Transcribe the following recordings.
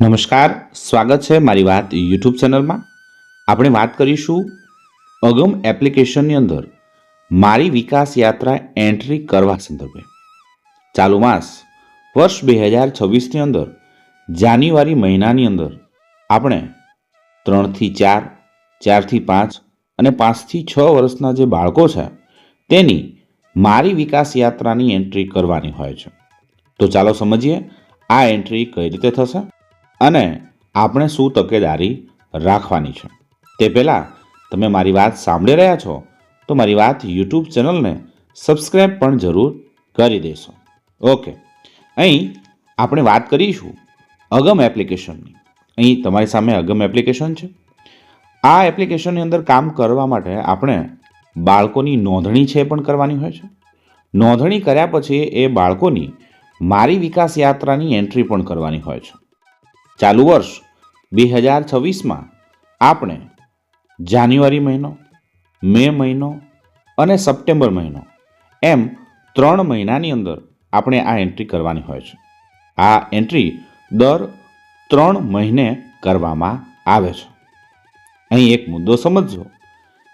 નમસ્કાર, સ્વાગત છે મારી વાત યુટ્યુબ ચેનલમાં. આપણે વાત કરીશું અગમ એપ્લિકેશનની અંદર મારી વિકાસ યાત્રા એન્ટ્રી કરવા સંદર્ભે. ચાલુ માસ, વર્ષ બે હજાર છવ્વીસની અંદર, જાન્યુઆરી મહિનાની અંદર, આપણે ત્રણથી ચાર, ચારથી પાંચ અને પાંચથી છ વર્ષના જે બાળકો છે, તેની મારી વિકાસ યાત્રાની એન્ટ્રી કરવાની હોય છે. તો ચાલો સમજીએ, આ એન્ટ્રી કઈ રીતે થશે? અને આપણે શું તકેદારી રાખવાની છે? તે પહેલાં તમે મારી વાત સાંભળી રહ્યા છો, તો મારી વાત યુટ્યુબ ચેનલને સબસ્ક્રાઈબ પણ જરૂર કરી દેશો. ઓકે અહીં આપણે વાત કરીશું અગમ એપ્લિકેશનની. અહીં તમારી સામે અગમ એપ્લિકેશન છે. આ એપ્લિકેશનની અંદર કામ કરવા માટે આપણે બાળકોની નોંધણી છે પણ કરવાની હોય છે. નોંધણી કર્યા પછી એ બાળકોની મારી વિકાસ યાત્રાની એન્ટ્રી પણ કરવાની હોય છે. ચાલુ વર્ષ બે હજાર છવ્વીસમાં આપણે જાન્યુઆરી મહિનો, મે મહિનો અને સપ્ટેમ્બર મહિનો એમ ત્રણ મહિનાની અંદર આપણે આ એન્ટ્રી કરવાની હોય છે. આ એન્ટ્રી દર ત્રણ મહિને કરવામાં આવે છે. અહીં એક મુદ્દો સમજજો.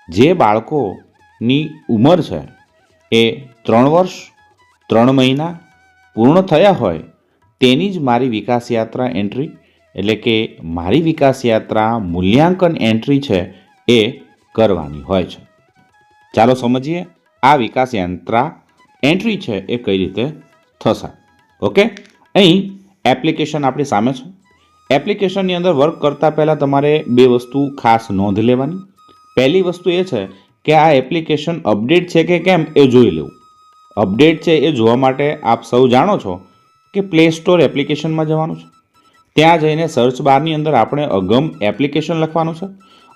જે બાળકોની ઉંમર છે એ ત્રણ વર્ષ, ત્રણ મહિના પૂર્ણ થયા હોય તેની જ મારી વિકાસ યાત્રા એન્ટ્રી એટલે કે મારી વિકાસ યાત્રા મૂલ્યાંકન એન્ટ્રી છે એ કરવાની હોય છે. ચાલો સમજીએ આ વિકાસ યાત્રા એન્ટ્રી છે એ કઈ રીતે થશે. ઓકે? અહીં એપ્લિકેશન આપણી સામે છે. એપ્લિકેશનની અંદર વર્ક કરતાં પહેલાં તમારે બે વસ્તુ ખાસ નોંધ લેવાની. પહેલી વસ્તુ એ છે કે આ એપ્લિકેશન અપડેટ છે કે કેમ એ જોઈ લેવું. અપડેટ છે એ જોવા માટે આપ સૌ જાણો છો કે પ્લે સ્ટોર એપ્લિકેશનમાં જવાનું છે. ત્યાં જઈને સર્ચ બારની અંદર આપણે અગમ એપ્લિકેશન લખવાનું છે.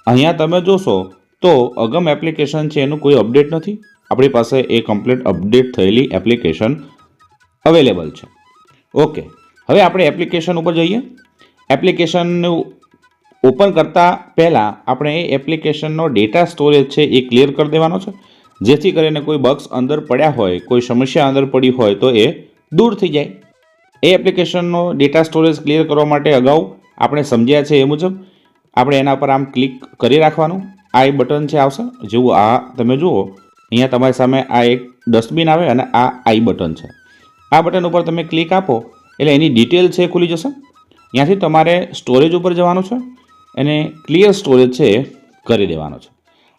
અહીંયા તમે જોશો તો અગમ એપ્લિકેશન છે, એનું કોઈ અપડેટ નથી. આપણી પાસે એ કમ્પ્લીટ અપડેટ થયેલી એપ્લિકેશન અવેલેબલ છે. ઓકે હવે આપણે એપ્લિકેશન ઉપર જઈએ. એપ્લિકેશનનું ઓપન કરતાં પહેલાં આપણે એ એપ્લિકેશનનો ડેટા સ્ટોરેજ છે એ ક્લિયર કરી દેવાનો છે. જેથી કરીને કોઈ બક્સ અંદર પડ્યા હોય, કોઈ સમસ્યા અંદર પડી હોય તો એ દૂર થઈ જાય. એ એપ્લિકેશનનો ડેટા સ્ટોરેજ ક્લિયર કરવા માટે અગાઉ આપણે સમજ્યા છે એ મુજબ આપણે એના પર આમ ક્લિક કરી રાખવાનું. આ એ બટન છે આવશે. જેવું આ તમે જુઓ, અહીંયા તમારી સામે આ એક ડસ્ટબિન આવે અને આ આઈ બટન છે. આ બટન ઉપર તમે ક્લિક આપો, એટલે એની ડિટેલ છે ખુલી જશે. ત્યાંથી તમારે સ્ટોરેજ ઉપર જવાનું છે અને ક્લિયર સ્ટોરેજ છે કરી દેવાનો છે.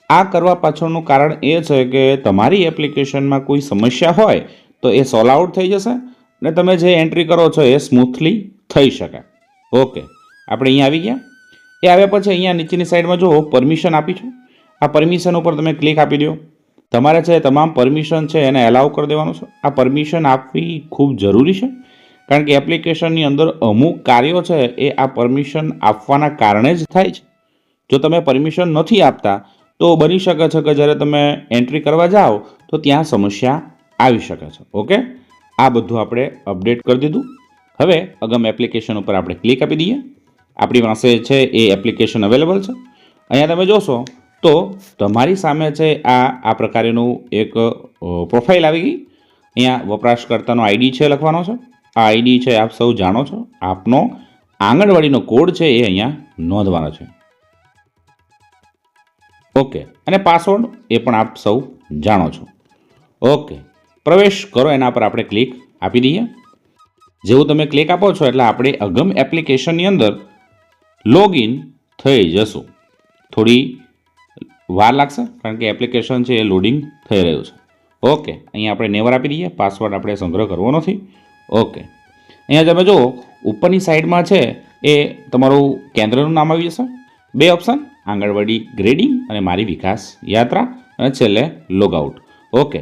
આ કરવા પાછળનું કારણ એ છે કે તમારી એપ્લિકેશનમાં કોઈ સમસ્યા હોય તો એ સોલ્વ આઉટ થઈ જશે. અને તમે જે એન્ટ્રી કરો છો એ સ્મૂથલી થઈ શકે. ઓકે આપણે અહીંયા આવી ગયા. એ આવ્યા પછી અહીંયા નીચેની સાઈડમાં જુઓ પરમિશન આપી છે. આ પરમિશન ઉપર તમે ક્લિક આપી દો. તમારે છે તમામ પરમિશન છે એને એલાઉ કરી દેવાનું છે. આ પરમિશન આપવી ખૂબ જરૂરી છે, કારણ કે એપ્લિકેશનની અંદર અમુક કાર્યો છે એ આ પરમિશન આપવાના કારણે જ થાય છે. જો તમે પરમિશન નથી આપતા, તો બની શકે છે કે જ્યારે તમે એન્ટ્રી કરવા જાઓ, તો ત્યાં સમસ્યા આવી શકે છે. ઓકે આ બધું આપણે અપડેટ કરી દીધું. હવે અગમ એપ્લિકેશન ઉપર આપણે ક્લિક આપી દઈએ. આપણી પાસે છે એ એપ્લિકેશન અવેલેબલ છે. અહીંયા તમે જોશો તો તમારી સામે છે આ આ પ્રકારેનું એક પ્રોફાઇલ આવી ગઈ. અહીંયા વપરાશકર્તાનો આઈડી છે લખવાનો છે. આ આઈડી છે આપ સૌ જાણો છો. આપનો આંગણવાડીનો કોડ છે એ અહીંયા નોંધવાનો છે. ઓકે. અને પાસવર્ડ એ પણ આપ સૌ જાણો છો. ઓકે. પ્રવેશ કરો, એના પર આપણે ક્લિક આપી દઈએ. જેવું તમે ક્લિક આપો છો, એટલે આપણે અગમ એપ્લિકેશનની અંદર લોગિન થઈ જશું. થોડી વાર લાગશે, કારણ કે એપ્લિકેશન છે એ લોડિંગ થઈ રહ્યું છે. ઓકે અહીંયા આપણે નેવર આપી દઈએ પાસવર્ડ આપણે સંગ્રહ કરવો નથી. ઓકે અહીંયા તમે જુઓ, ઉપરની સાઈડમાં છે એ તમારું કેન્દ્રનું નામ આવી જશે. બે ઓપ્શન આંગણવાડી ગ્રેડિંગ અને મારી વિકાસ યાત્રા, અને છેલ્લે લોગઆઉટ ઓકે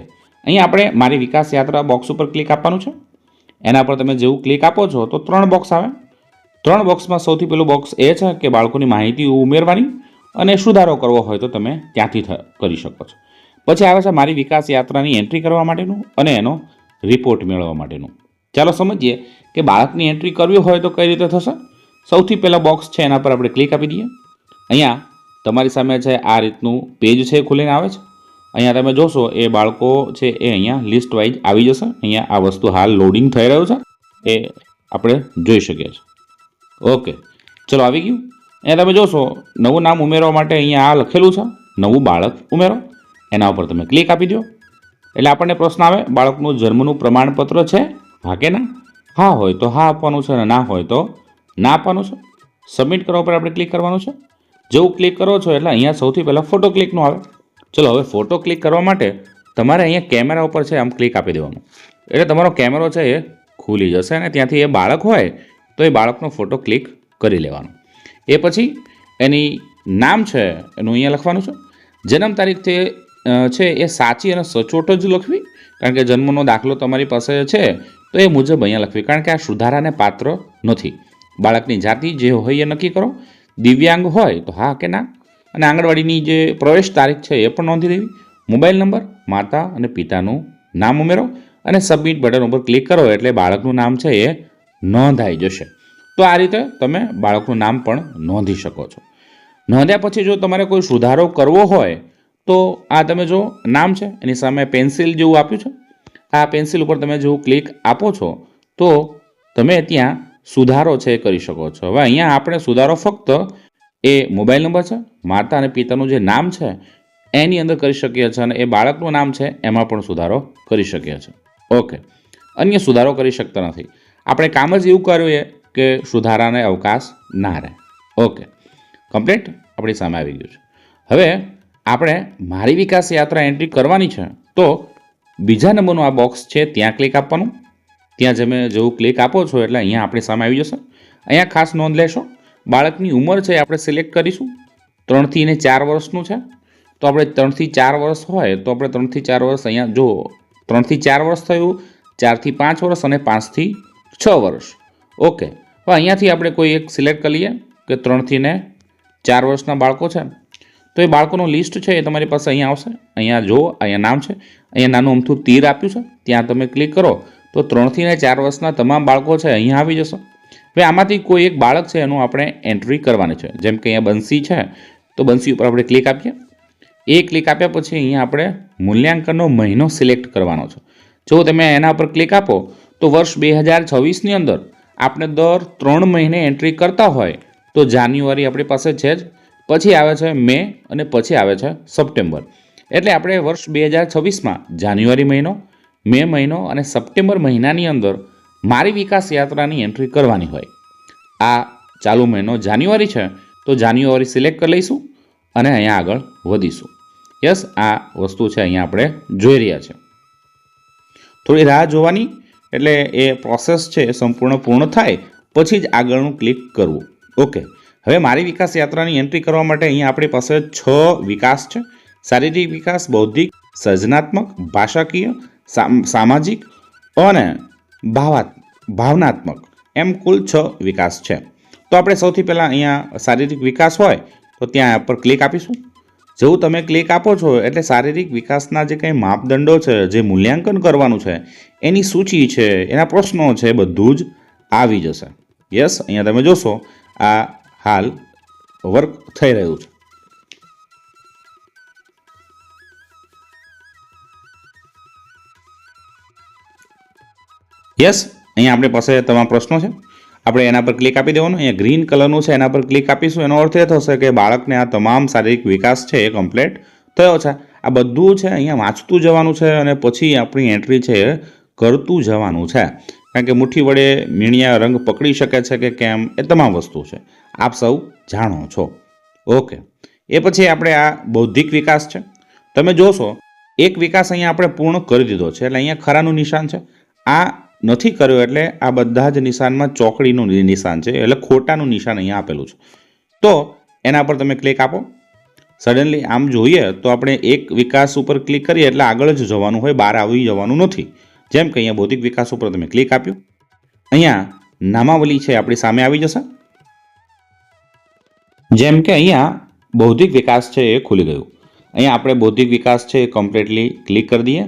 અહીંયા આપણે મારી વિકાસ યાત્રા બોક્સ ઉપર ક્લિક આપવાનું છે. એના પર તમે જેવું ક્લિક આપો છો તો ત્રણ બોક્સ આવે. ત્રણ બોક્સમાં સૌથી પહેલું બોક્સ એ છે કે બાળકોની માહિતી ઉમેરવાની અને સુધારો કરવો હોય તો તમે ત્યાંથી કરી શકો છો. પછી આવે છે મારી વિકાસ યાત્રાની એન્ટ્રી કરવા માટેનું અને એનો રિપોર્ટ મેળવવા માટેનું. ચાલો સમજીએ કે બાળકની એન્ટ્રી કરવી હોય તો કઈ રીતે થશે? સૌથી પહેલાં બોક્સ છે એના પર આપણે ક્લિક આપી દઈએ. અહીંયા તમારી સામે છે આ રીતનું પેજ છે ખુલીને આવે છે. અહીંયા તમે જોશો, એ બાળકો છે એ અહીંયા લિસ્ટ વાઇઝ આવી જશે. અહીંયા આ વસ્તુ હાલ લોડિંગ થઈ રહ્યું છે. એ આપણે જોઈ શકીએ છીએ. ઓકે ચલો આવી ગયું. અહીંયા તમે જોશો, નવું નામ ઉમેરવા માટે અહીંયા આ લખેલું છે. નવું બાળક ઉમેરો. એના ઉપર તમે ક્લિક આપી દો. એટલે આપણને પ્રશ્ન આવે, બાળકનું જન્મનું પ્રમાણપત્ર છે હા કે ના હા હોય તો હા આપવાનું છે અને ના હોય તો ના આપવાનું છે. સબમિટ કરવા પર આપણે ક્લિક કરવાનું છે. જેવું ક્લિક કરો છો એટલે અહીંયા સૌથી પહેલાં ફોટો ક્લિકનું આવે. ચલો, હવે ફોટો ક્લિક કરવા માટે તમારે અહીંયા કેમેરા ઉપર છે, આમ ક્લિક આપી દેવાનું. એટલે તમારો કેમેરો છે એ ખુલી જશે અને ત્યાંથી એ બાળક હોય તો એ બાળકનો ફોટો ક્લિક કરી લેવાનો. એ પછી એની નામ છે, એનું અહીંયા લખવાનું છે. જન્મ તારીખ તે છે એ સાચી અને સચોટ જ લખવી, કારણ કે જન્મનો દાખલો તમારી પાસે છે, તો એ મુજબ અહીંયા લખવી. કારણ કે આ સુધારાને પાત્ર નથી. બાળકની જાતિ જે હોય એ નક્કી કરો. દિવ્યાંગ હોય તો હા કે ના? અને આંગણવાડીની જે પ્રવેશ તારીખ છે એ પણ નોંધી દેવી મોબાઈલ નંબર, માતા અને પિતાનું નામ ઉમેરો અને સબમિટ બટન ઉપર ક્લિક કરો એટલે બાળકનું નામ છે એ નોંધાઈ જશે. તો આ રીતે તમે બાળકનું નામ પણ નોંધી શકો છો. નોંધ્યા પછી જો તમારે કોઈ સુધારો કરવો હોય, તો આ તમે જો નામ છે, એની સામે પેન્સિલ જેવું આપ્યું છે, આ પેન્સિલ ઉપર તમે જેવું ક્લિક આપો છો, તો તમે ત્યાં સુધારો છે એ કરી શકો છો. હવે અહીંયા આપણે સુધારો ફક્ત એ મોબાઈલ નંબર છે, માતા અને પિતાનું જે નામ છે, એની અંદર કરી શકીએ છીએ અને એ બાળકનું નામ છે, એમાં પણ સુધારો કરી શકીએ છીએ. ઓકે. અન્ય સુધારો કરી શકતા નથી. આપણે કામ જ એવું કર્યું કે સુધારાને અવકાશ ના રહે. ઓકે. કમ્પ્લીટ? આપણી સામે આવી ગયું છે. હવે આપણે મારી વિકાસ યાત્રા એન્ટ્રી કરવાની છે, તો બીજા નંબરનું આ બોક્સ છે, ત્યાં ક્લિક આપવાનું. ત્યાં તમે જેવું ક્લિક આપો છો એટલે અહીંયા આપણી સામે આવી જશે. અહીંયા ખાસ નોંધ લેશો. બાળકની ઉંમર છે આપણે સિલેક્ટ કરીશું. ત્રણથી ને ચાર વર્ષનું છે. તો આપણે ત્રણથી ચાર વર્ષ હોય તો આપણે ત્રણથી ચાર વર્ષ અહીંયા જો ત્રણથી ચાર વર્ષ થયું, ચારથી પાંચ વર્ષ અને પાંચથી છ વર્ષ. ઓકે. હવે અહીંયાથી આપણે કોઈ એક સિલેક્ટ કરી લઈએ કે ત્રણથી ને ચાર વર્ષના બાળકો છે. તો એ બાળકોનું લિસ્ટ છે એ તમારી પાસે અહીંયા આવશે. અહીંયા જુઓ, અહીંયા નામ છે. અહીંયા નાનું અમથું તીર આપ્યું છે. ત્યાં તમે ક્લિક કરો. તો ત્રણથી ને ચાર વર્ષના તમામ બાળકો છે અહીંયા આવી જશે. હવે આમાંથી કોઈ એક બાળક છે, એનું આપણે એન્ટ્રી કરવાની છે. જેમ કે અહીંયા બંસી છે, તો બંસી ઉપર આપણે ક્લિક આપીએ. એ ક્લિક આપ્યા પછી અહીંયા આપણે મૂલ્યાંકનનો મહિનો સિલેક્ટ કરવાનો છે. જો તમે એના પર ક્લિક આપો, તો વર્ષ બે હજાર છવ્વીસની અંદર આપણે દર ત્રણ મહિને એન્ટ્રી કરતા હોય, તો જાન્યુઆરી આપણી પાસે છે જ. પછી આવે છે મે અને પછી આવે છે સપ્ટેમ્બર. એટલે આપણે વર્ષ બે હજાર છવ્વીસમાં જાન્યુઆરી મહિનો, મે મહિનો અને સપ્ટેમ્બર મહિનાની અંદર મારી વિકાસ યાત્રાની એન્ટ્રી કરવાની હોય. આ ચાલુ મહિનો જાન્યુઆરી છે, તો જાન્યુઆરી સિલેક્ટ કરી લઈશું અને અહીંયા આગળ વધીશું. યસ, આ વસ્તુ છે અહીંયા આપણે જોઈ રહ્યા છે. થોડી રાહ જોવાની, એટલે એ પ્રોસેસ છે એ સંપૂર્ણ પૂર્ણ થાય, પછી જ આગળનું ક્લિક કરવું. ઓકે હવે મારી વિકાસ યાત્રાની એન્ટ્રી કરવા માટે અહીંયા આપણી પાસે છ વિકાસ છે. શારીરિક વિકાસ, બૌદ્ધિક, સર્જનાત્મક, ભાષાકીય, સામ- સામાજિક અને ભાવાત, ભાવનાત્મક. એમ કુલ છ વિકાસ છે. તો આપણે સૌથી પહેલાં અહીંયા શારીરિક વિકાસ હોય, તો ત્યાં પર ક્લિક આપીશું. જેવું તમે ક્લિક આપો છો, એટલે શારીરિક વિકાસના જે કંઈ માપદંડો છે, જે મૂલ્યાંકન કરવાનું છે, એની સૂચિ છે, એના પ્રશ્નો છે, બધું જ આવી જશે. યસ અહીંયા તમે જોશો, આ હાલ વર્ક થઈ રહ્યું છે. યસ અહીંયા આપણી પાસે તમામ પ્રશ્નો છે. આપણે એના પર ક્લિક આપી દેવાનું. અહીંયા ગ્રીન કલરનું છે, એના પર ક્લિક આપીશું. એનો અર્થ એ થશે કે બાળકને આ તમામ શારીરિક વિકાસ છે એ કમ્પ્લીટ થયો છે. આ બધું છે, અહીંયા વાંચતું જવાનું છે અને પછી આપણી એન્ટ્રી છે કરતું જવાનું છે. કારણ કે મુઠ્ઠી વડે મીણિયા રંગ પકડી શકે છે કે કેમ, એ તમામ વસ્તુ છે. આપ સૌ જાણો છો. ઓકે. એ પછી આપણે આ બૌદ્ધિક વિકાસ છે. તમે જોશો, એક વિકાસ અહીંયા આપણે પૂર્ણ કરી દીધો છે. એટલે અહીંયા ખરાનું નિશાન છે. આ નથી કર્યો એટલે આ બધા જ નિશાનમાં ચોકડીનું નિશાન છે, એટલે ખોટાનું નિશાન અહીંયા આપેલું છે. તો એના પર તમે ક્લિક આપો. સડનલી આમ જોઈએ તો આપણે એક વિકાસ ઉપર ક્લિક કરીએ એટલે આગળ જ જવાનું હોય, બહાર આવી જવાનું નથી. જેમ કે અહીંયા બૌદ્ધિક વિકાસ ઉપર તમે ક્લિક આપ્યું. અહીંયા નામાવલી છે, આપણી સામે આવી જશે. જેમ કે અહીંયા બૌદ્ધિક વિકાસ છે, એ ખુલી ગયું. અહીંયા આપણે બૌદ્ધિક વિકાસ છે, એ કમ્પ્લીટલી ક્લિક કરી દઈએ.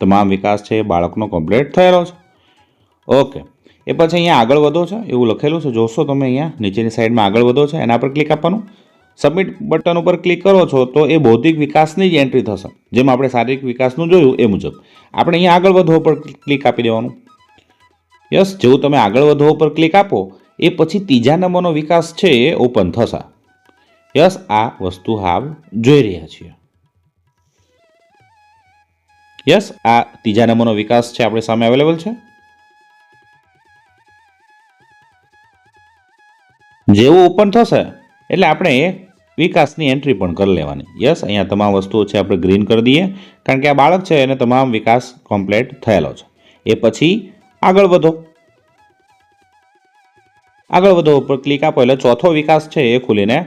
તમામ વિકાસ છે, એ બાળકનો કમ્પ્લીટ થયેલો છે. ઓકે. એ પછી અહીંયા આગળ વધો છે, એવું લખેલું છે. જોશો તમે અહીંયા, નીચેની સાઈડમાં આગળ વધો છે, એના પર ક્લિક આપવાનું. સબમિટ બટન ઉપર ક્લિક કરો છો, તો એ બૌદ્ધિક વિકાસની જ એન્ટ્રી થશે. જેમ આપણે શારીરિક વિકાસનું જોયું એ મુજબ. આપણે અહીંયા આગળ વધો પર ક્લિક આપી દેવાનું. યસ, જેવું તમે આગળ વધો પર ક્લિક આપો, એ પછી ત્રીજા નંબરનો વિકાસ છે એ ઓપન થશે. યસ, આ વસ્તુ હાવ જોઈ રહ્યા છીએ. યસ, આ ત્રીજા નંબરનો વિકાસ છે, આપણી સામે અવેલેબલ છે. જેવું ઓપન થશે, એટલે આપણે એ વિકાસની એન્ટ્રી પણ કરી લેવાની. યસ અહીંયા તમામ વસ્તુઓ છે આપણે ગ્રીન કરી દઈએ, કારણ કે આ બાળક છે, એને તમામ વિકાસ કમ્પ્લીટ થયેલો છે. એ પછી આગળ વધો. આગળ વધો, ઉપર ક્લિક આપો, એટલે ચોથો વિકાસ છે એ ખુલીને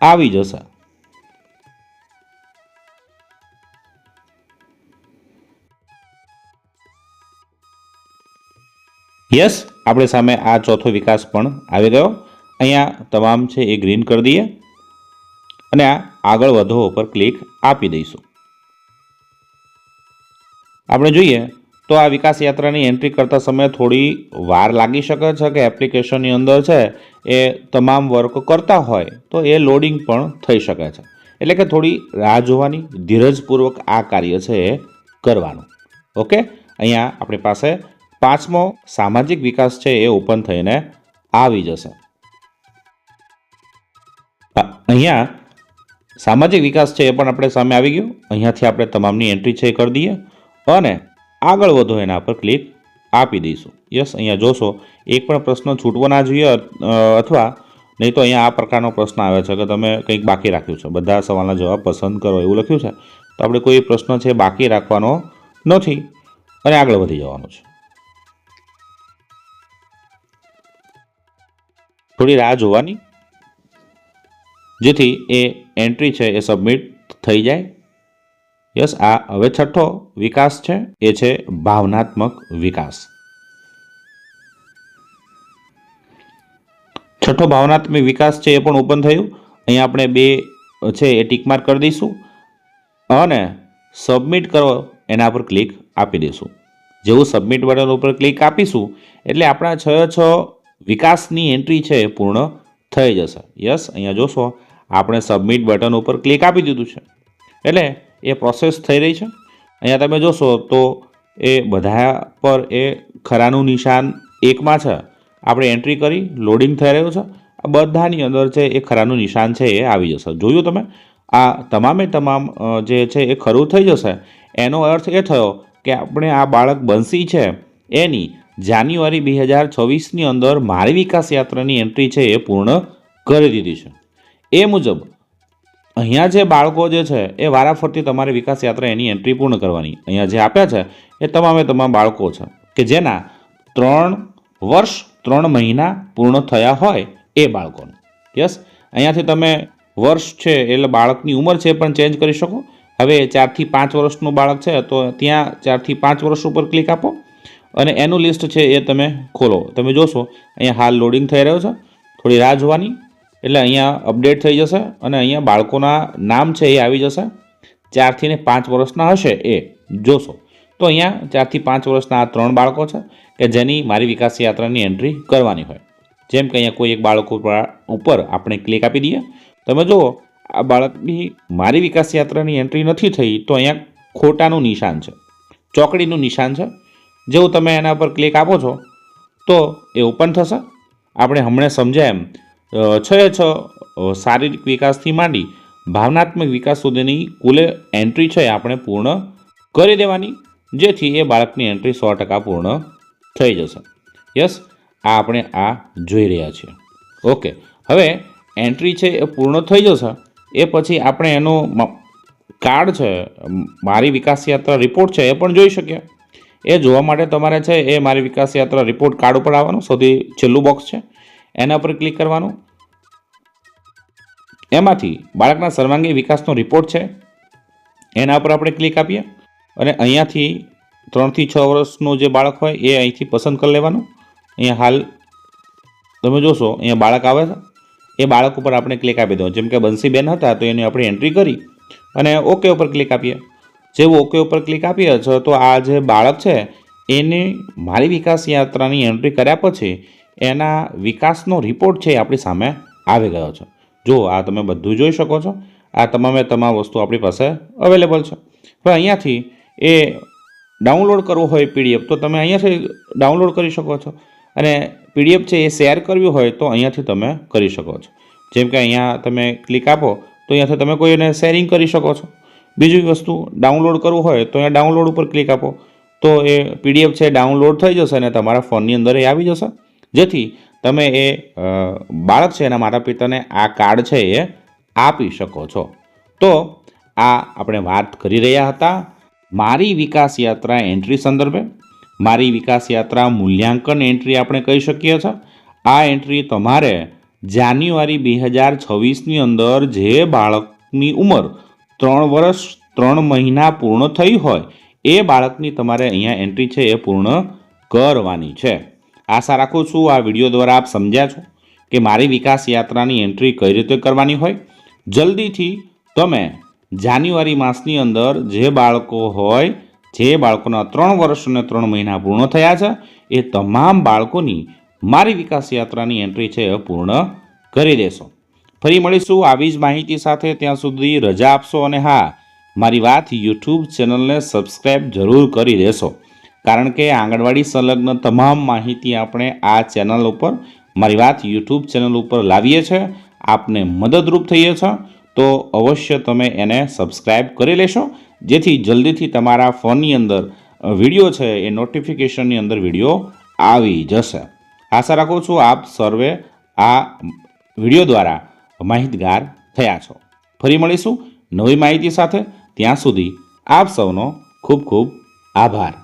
આવી જશે. યસ આપણે સામે આ ચોથો વિકાસ પણ આવી ગયો. અહીંયા તમામ છે એ ગ્રીન કરી દઈએ. અને આ આગળ વધો ઉપર ક્લિક આપી દઈશું. આપણે જોઈએ તો આ વિકાસ યાત્રાની એન્ટ્રી કરતા સમયે થોડી વાર લાગી શકે છે કે એપ્લિકેશનની અંદર છે એ તમામ વર્ક કરતા હોય તો એ લોડિંગ પણ થઈ શકે છે. એટલે કે થોડી રાહ જોવાની ધીરજપૂર્વક આ કાર્ય છે એ કરવાનું. ઓકે? અહીંયા આપણી પાસે પાંચમો સામાજિક વિકાસ છે એ ઓપન થઈને આવી જશે. અહીંયા સામાજિક વિકાસ છે એ પણ આપણે સામે આવી ગયો. અહીંયાથી આપણે તમામની એન્ટ્રી છે એ કરી દઈએ અને આગળ વધો એના પર ક્લિક આપી દઈશું. યસ અહીંયા જોશો, એક પણ પ્રશ્ન છૂટવો ના જોઈએ અથવા નહીં તો અહીંયા આ પ્રકારનો પ્રશ્ન આવે છે કે તમે કંઈક બાકી રાખ્યું છે. બધા સવાલના જવાબ પસંદ કરો એવું લખ્યું છે. તો આપણે કોઈ પ્રશ્ન છે બાકી રાખવાનો નથી અને આગળ વધી જવાનું છે. થોડી રાહ જોવાની. જેથી એ એન્ટ્રી છે એ સબમિટ થઈ જાય. યસ, આ હવે છઠ્ઠો વિકાસ છે. એ છે ભાવનાત્મક વિકાસ. છઠ્ઠો ભાવનાત્મક વિકાસ છે એ પણ ઓપન થયું. અહીંયા આપણે બે છે એ ટીક માર્ક કરી દઈશું. અને સબમિટ કરો, એના પર ક્લિક આપી દઈશું. જેવું સબમિટ બટન ઉપર ક્લિક આપીશું, એટલે આપણા છ છ વિકાસની એન્ટ્રી છે એ પૂર્ણ થઈ જશે. યસ, અહીંયા જોશો. આપણે સબમિટ બટન ઉપર ક્લિક આપી દીધું છે. એટલે એ પ્રોસેસ થઈ રહી છે. અહીંયા તમે જોશો તો એ બધા પર એ ખરાનું નિશાન એકમાં છે. આપણે એન્ટ્રી કરી લોડિંગ થઈ રહ્યું છે. બધાની અંદર છે એ ખરાનું નિશાન છે એ આવી જશે. જોયું તમે? આ તમામે તમામ જે છે એ ખરું થઈ જશે. એનો અર્થ એ થયો કે આપણે આ બાળક બંસી છે. એની જાન્યુઆરી બે હજાર છવ્વીસની અંદર મારી વિકાસ યાત્રાની એન્ટ્રી છે એ પૂર્ણ કરી દીધી છે. એ મુજબ, અહીંયા જે બાળકો જે છે, એ વારાફરતી તમારે વિકાસ યાત્રા એની એન્ટ્રી પૂર્ણ કરવાની. અહીંયા જે આપ્યા છે, એ તમામે તમામ બાળકો છે. કે જેના ત્રણ વર્ષ, ત્રણ મહિના પૂર્ણ થયા હોય એ બાળકોનું. યસ? અહીંયાથી તમે વર્ષ છે, એટલે બાળકની ઉંમર છે પણ ચેન્જ કરી શકો. હવે ચારથી પાંચ વર્ષનું બાળક છે, તો ત્યાં ચારથી પાંચ વર્ષ ઉપર ક્લિક આપો. અને એનું લિસ્ટ છે એ તમે ખોલો. તમે જોશો, અહીંયા હાલ લોડિંગ થઈ રહ્યો છે. થોડી રાહ જોવાની. એટલે અહીંયા અપડેટ થઈ જશે અને અહીંયા બાળકોના નામ છે એ આવી જશે. ચારથી ને પાંચ વર્ષના હશે એ, જોશો. તો અહીંયા ચારથી પાંચ વર્ષના આ ત્રણ બાળકો છે કે જેની મારી વિકાસ યાત્રાની એન્ટ્રી કરવાની હોય. જેમ કે અહીંયા કોઈ એક બાળકો ઉપર આપણે ક્લિક આપી દઈએ. તમે જુઓ, આ બાળકની મારી વિકાસ યાત્રાની એન્ટ્રી નથી થઈ તો અહીંયા ખોટાનું નિશાન છે. ચોકડીનું નિશાન છે. જેવું તમે એના પર ક્લિક આપો છો તો એ ઓપન થશે. આપણે હમણાં સમજ્યા એમ અ, છ છ શારીરિક વિકાસથી માંડી ભાવનાત્મક વિકાસ સુધીની કુલે એન્ટ્રી છે આપણે પૂર્ણ કરી દેવાની જેથી એ બાળકની એન્ટ્રી સો ટકા પૂર્ણ થઈ જશે. યસ આ આપણે આ જોઈ રહ્યા છીએ. ઓકે હવે એન્ટ્રી છે એ પૂર્ણ થઈ જશે એ પછી આપણે એનું કાર્ડ છે મારી વિકાસ યાત્રા રિપોર્ટ છે એ પણ જોઈ શકીએ. એ જોવા માટે તમારે છે એ મારી વિકાસ યાત્રા રિપોર્ટ કાર્ડ ઉપર આવવાનું સૌથી છેલ્લું બોક્સ છે. એના પર ક્લિક કરવાનું. એમાંથી બાળકના સર્વાંગી વિકાસનો રિપોર્ટ છે. એના પર આપણે ક્લિક આપીએ. અને અહીંયાથી ત્રણથી છ વર્ષનું જે બાળક હોય એ અહીંથી પસંદ કરી લેવાનું. અહીંયા હાલ તમે જોશો, અહીંયા બાળક આવે છે. એ બાળક ઉપર આપણે ક્લિક આપી દો જેમ કે બંસીબેન હતા તો એની આપણે એન્ટ્રી કરી અને ઓકે ઉપર ક્લિક આપીએ. જેવું ઓકે ઉપર ક્લિક આપીએ છો તો આ જે બાળક છે, એને મારી વિકાસ યાત્રાની એન્ટ્રી કર્યા પછી એના વિકાસનો રિપોર્ટ છે એ આપણી સામે આવી ગયો છે. જો આ તમે બધું જોઈ શકો છો, આ તમામે તમામ વસ્તુ આપણી પાસે અવેલેબલ છે. હવે અહીંયાથી એ ડાઉનલોડ કરવો હોય પીડીએફ તો તમે અહીંયાથી ડાઉનલોડ કરી શકો છો. અને પીડીએફ છે એ શેર કરવી હોય તો અહીંયાથી તમે કરી શકો છો. જેમ કે અહીંયા તમે ક્લિક આપો, તો અહીંયાથી તમે કોઈને શેરિંગ કરી શકો છો. બીજી વસ્તુ ડાઉનલોડ કરવું હોય તો અહીંયા ડાઉનલોડ ઉપર ક્લિક આપો. તો એ પીડીએફ છે ડાઉનલોડ થઈ જશે અને તમારા ફોનની અંદર એ આવી જશે. જેથી તમે એ બાળક છે એના માતા પિતાને આ કાર્ડ છે એ આપી શકો છો. તો આ આપણે વાત કરી રહ્યા હતા મારી વિકાસ યાત્રા એન્ટ્રી સંદર્ભે. મારી વિકાસ યાત્રા મૂલ્યાંકન એન્ટ્રી આપણે કહી શકીએ છીએ. આ એન્ટ્રી તમારે જાન્યુઆરી બે હજાર છવ્વીસની અંદર જે બાળકની ઉંમર ત્રણ વર્ષ, ત્રણ મહિના પૂર્ણ થઈ હોય, એ બાળકની તમારે અહીંયા એન્ટ્રી છે એ પૂર્ણ કરવાની છે. આશા રાખું છું આ વીડિયો દ્વારા આપ સમજ્યા છો કે મારી વિકાસ યાત્રાની એન્ટ્રી કઈ રીતે કરવાની હોય. જલ્દીથી તમે જાન્યુઆરી માસની અંદર જે બાળકો હોય, જે બાળકોના ત્રણ વર્ષ અને ત્રણ મહિના પૂર્ણ થયા છે, એ તમામ બાળકોની મારી વિકાસ યાત્રાની એન્ટ્રી છે પૂર્ણ કરી દેશો. ફરી મળીશું આવી જ માહિતી સાથે ત્યાં સુધી રજા આપશો અને હા, મારી વાત યુટ્યુબ ચેનલને સબસ્ક્રાઈબ જરૂર કરી દેશો. કારણ કે આંગણવાડી સંલગ્ન તમામ માહિતી આપણે આ ચેનલ ઉપર, મારી વાત યુટ્યુબ ચેનલ ઉપર લાવીએ છીએ આપને મદદરૂપ થઈએ છીએ તો અવશ્ય તમે એને સબસ્ક્રાઈબ કરી લેશો. જેથી જલ્દીથી તમારા ફોનની અંદર વીડિયો છે એ નોટિફિકેશનની અંદર વીડિયો આવી જશે. આશા રાખું છું આપ સર્વે આ વીડિયો દ્વારા માહિતગાર થયા છો. ફરી મળીશું નવી માહિતી સાથે. ત્યાં સુધી આપ સૌનો ખૂબ ખૂબ આભાર.